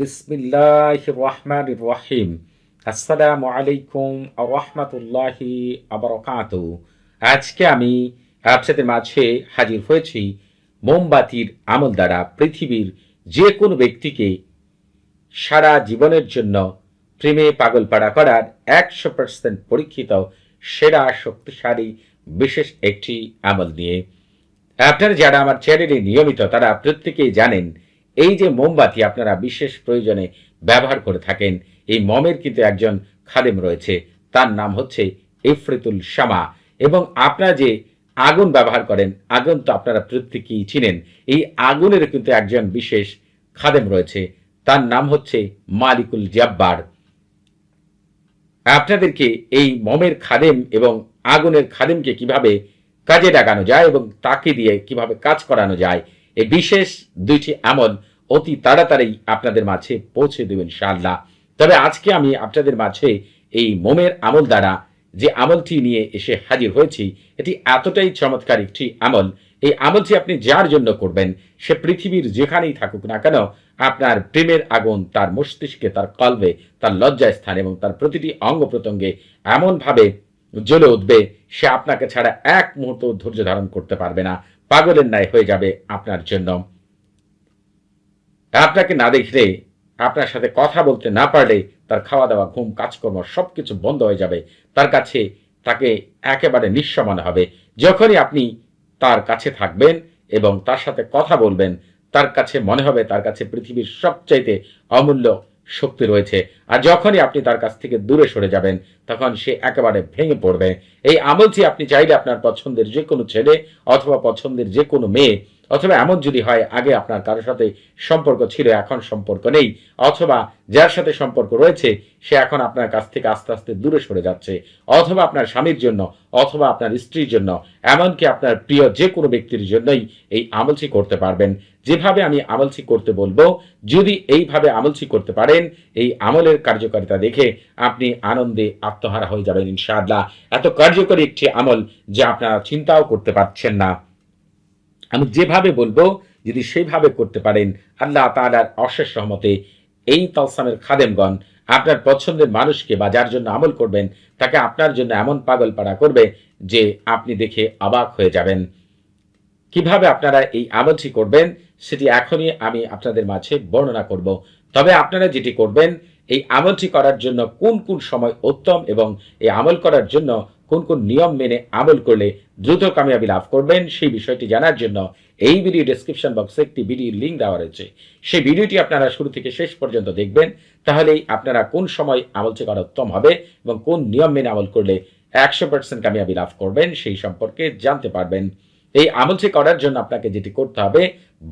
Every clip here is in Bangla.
বিসমিল্লাহ রহমান রহিম। আসসালামু আলাইকুম রহমতুল্লাহি আবরকাত আজকে আমি আপনাদের মাঝে হাজির হয়েছি মোমবাতির আমল দ্বারা পৃথিবীর যে কোনো ব্যক্তিকে সারা জীবনের জন্য প্রেমে পাগলপাড়া করার একশো পার্সেন্ট পরীক্ষিত, সেরা, শক্তিশালী, বিশেষ একটি আমল নিয়ে। আপনারা যারা আমার চ্যানেলে নিয়মিত, তারা প্রত্যেকেই জানেন এই যে মোমবাতি আপনারা বিশেষ প্রয়োজনে ব্যবহার করে থাকেন, এই মমের কিন্তু একজন খাদেম রয়েছে। তার নাম হচ্ছে ইফরিতুল শামা। এবং আপনারা যে আগুন ব্যবহার করেন, আগুন তো আপনারা প্রত্যেকেই চিনেন, এই আগুনের কিন্তু একজন বিশেষ খাদেম রয়েছে। তার নাম হচ্ছে মালিকুল জাব্বার। আপনাদেরকে এই মমের খাদেম এবং আগুনের খাদেমকে কীভাবে কাজে লাগানো যায় এবং তাকে দিয়ে কীভাবে কাজ করানো যায় এই বিশেষ দুইটি আমল অতি তাড়াতাড়ি আপনাদের মাঝে পৌঁছে দেবেন ইনশাআল্লাহ। তবে আজকে আমি আপনাদের মাঝে এই মোমের আমল দ্বারা যে আমলটি নিয়ে এসে হাজির হয়েছি, এটি এতটাই চমৎকার একটি আমল। এই আমলটি আপনি যার জন্য করবেন, সে পৃথিবীর যেখানেই থাকুক না কেন, আপনার প্রেমের আগুন তার মস্তিষ্কে, তার কলবে, তার লজ্জায় স্থান এবং তার প্রতিটি অঙ্গ প্রত্যঙ্গে এমনভাবে জ্বলে উঠবে, সে আপনাকে ছাড়া এক মুহূর্ত ধৈর্য ধারণ করতে পারবে না। পাগলের ন্যায় হয়ে যাবে আপনার জন্য। আপনাকে না দেখলে, আপনার সাথে কথা বলতে না পারলে তার খাওয়া দাওয়া ঘুম, কাজকর্ম সবকিছু বন্ধ হয়ে যাবে। তার কাছে তাকে একেবারে নিঃস্ব মনে হবে। যখনই আপনি তার কাছে থাকবেন এবং তার সাথে কথা বলবেন, তার কাছে মনে হবে তার কাছে পৃথিবীর সবচাইতে অমূল্য শক্তি রয়েছে। আর যখনই আপনি তার কাছ থেকে দূরে সরে যাবেন, তখন সে একেবারে ভেঙে পড়বে। এই আমলটি আপনি চাইলে আপনার পছন্দের যে কোনো ছেলে অথবা পছন্দের যে কোনো মেয়ে অথবা এমন যদি হয়, আগে আপনার কারোর সাথে সম্পর্ক ছিল, এখন সম্পর্ক নেই, অথবা যার সাথে সম্পর্ক রয়েছে, সে এখন আপনার কাছ থেকে আস্তে আস্তে দূরে সরে যাচ্ছে, অথবা আপনার স্বামীর জন্য, অথবা আপনার স্ত্রীর জন্য, এমনকি আপনার প্রিয় যে কোনো ব্যক্তির জন্যই এই আমলটি করতে পারবেন। যেভাবে আমি আমলছি করতে বলব, যদি এইভাবে আমলছি করতে পারেন, এই আমলের কার্যকারিতা দেখে আপনি আনন্দে আত্মহারা হয়ে যাবেন ইনশাআল্লাহ। এত কার্যকরী একটি আমল যা আপনারা চিন্তাও করতে পারছেন না। আমি যেভাবে বলব, যদি সেভাবে করতে পারেন, আল্লাহ তালার অশেষ সহমতে এই তালসামের খাদেমগণ আপনার পছন্দের মানুষকে বা যার জন্য আমল করবেন, তাকে আপনার জন্য এমন পাগল পাড়া করবে যে আপনি দেখে অবাক হয়ে যাবেন। কীভাবে আপনারা এই আমলটি করবেন, সেটি এখনই আমি আপনাদের মাঝে বর্ণনা করব। তবে আপনারা যেটি করবেন, এই আমলটি করার জন্য কোন কোন সময় উত্তম এবং এই আমল করার জন্য কোন কোন নিয়ম মেনে আমল করলে দ্রুত কামিয়াবি লাভ করবেন, সেই বিষয়টি জানার জন্য এই ভিডিও ডেসক্রিপশন বক্সে একটি ভিডিও লিঙ্ক দেওয়া রয়েছে। সেই ভিডিওটি আপনারা শুরু থেকে শেষ পর্যন্ত দেখবেন, তাহলেই আপনারা কোন সময় আমলটি করা উত্তম হবে এবং কোন নিয়ম মেনে আমল করলে একশো পার্সেন্ট কামিয়াবি লাভ করবেন, সেই সম্পর্কে জানতে পারবেন। এই আমলটি করার জন্য আপনাকে যেটি করতে হবে,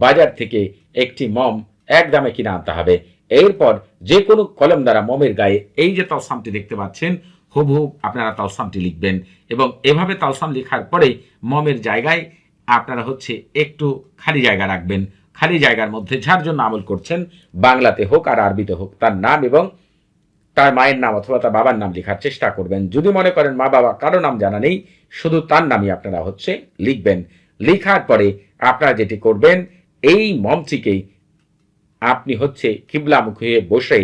বাজার থেকে একটি মম এক দামে কিনে আনতে হবে। এরপর যে কোনো কলম দ্বারা মমের গায়ে এই যে তালসামটি দেখতে পাচ্ছেন হুবহু আপনারা তালসামটি লিখবেন এবং এভাবে তালসাম লেখার পরে মমের জায়গায় আপনারা হচ্ছে একটু খালি জায়গা রাখবেন। খালি জায়গার মধ্যে যার জন্য আমল করছেন, বাংলাতে হোক আর আরবিতে হোক, তার নাম এবং তার মায়ের নাম অথবা তার বাবার নাম লেখার চেষ্টা করবেন। যদি মনে করেন মা বাবা কারও নাম জানা নেই, শুধু তার নামই আপনারা হচ্ছে লিখবেন। লেখার পরে আপনারা যেটি করবেন, এই মমটিকেই আপনি হচ্ছে কিবলামুখ হয়ে বসে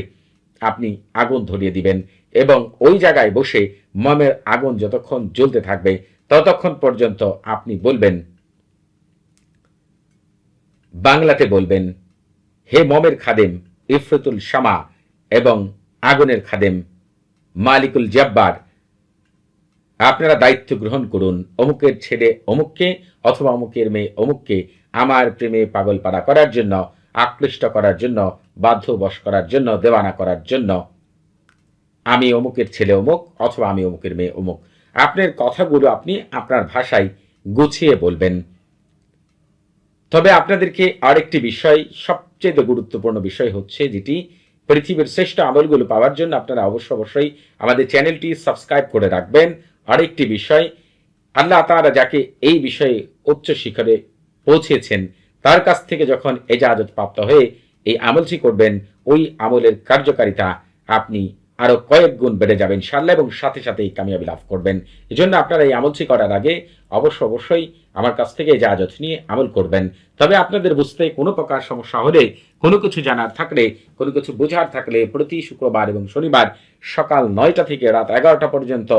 আপনি আগুন ধরিয়ে দিবেন। এবং ওই জায়গায় বসে মমের আগুন যতক্ষণ জ্বলতে থাকবে, ততক্ষণ পর্যন্ত আপনি বলবেন, বাংলাতে বলবেন, হে মমের খাদেম, ইফরতুল শামা এবং আগুনের খাদেম, মালিকুল জব্বার, আপনারা দায়িত্ব গ্রহণ করুন। অমুকের ছেলে অমুককে অথবা অমুকের মেয়ে অমুককে আমার প্রেমে পাগল পাড়া করার জন্য, আকৃষ্ট করার জন্য, বাধ্যবশ করার জন্য, দেওয়ানা করার জন্য। আমি অমুকের ছেলে অমুক অথবা আমি অমুকের মেয়ে অমুক। আপনার কথাগুলো আপনি আপনার ভাষায় গুছিয়ে বলবেন। তবে আপনাদেরকে আরেকটি বিষয়, সবচেয়ে গুরুত্বপূর্ণ বিষয় হচ্ছে যেটি পৃথিবীর শ্রেষ্ঠ আমলগুলো পাওয়ার জন্য আপনারা অবশ্য অবশ্যই আমাদের চ্যানেলটি সাবস্ক্রাইব করে রাখবেন। আরেকটি বিষয়, আল্লাহ তারা যাকে এই বিষয়ে উচ্চ শিখরে পৌঁছেছেন, তার কাছ থেকে যখন এজাজত প্রাপ্ত হয়ে এই আমলটি করবেন, ওই আমলের কার্যকারিতা আপনি আরও কয়েক গুণ বেড়ে যাবেন ইনশাল্লাহ এবং সাথে সাথেই কামিয়াবি লাভ করবেন। এই জন্য আপনারা এই আমলটি করার আগে অবশ্য অবশ্যই আমার কাছ থেকে এজাজত নিয়ে আমল করবেন। তবে আপনাদের বুঝতে কোনো প্রকার সমস্যা হলে, কোনো কিছু জানার থাকলে, কোনো কিছু বোঝার থাকলে প্রতি শুক্রবার এবং শনিবার সকাল নয়টা থেকে রাত এগারোটা পর্যন্ত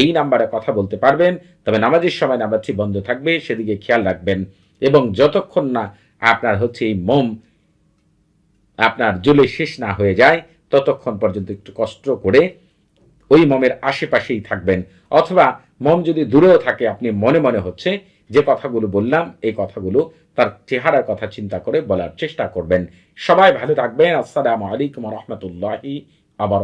এই নাম্বারে কথা বলতে পারবেন। তবে নামাজের সময় নাম্বারটি বন্ধ থাকবে, সেদিকে খেয়াল রাখবেন এবং যতক্ষণ না আপনার হচ্ছে এই মোম আপনার জ্বলে শেষ না হয়ে যায় ততক্ষণ পর্যন্ত একটু কষ্ট করে ওই মমের আশেপাশেই থাকবেন। অথবা মম যদি দূরেও থাকে, আপনি মনে মনে হচ্ছে যে কথাগুলো বললাম, এই কথাগুলো তার চেহারার কথা চিন্তা করে বলার চেষ্টা করবেন। সবাই ভালো থাকবেন। আসসালামু আলাইকুম রহমতুল্লাহি আবার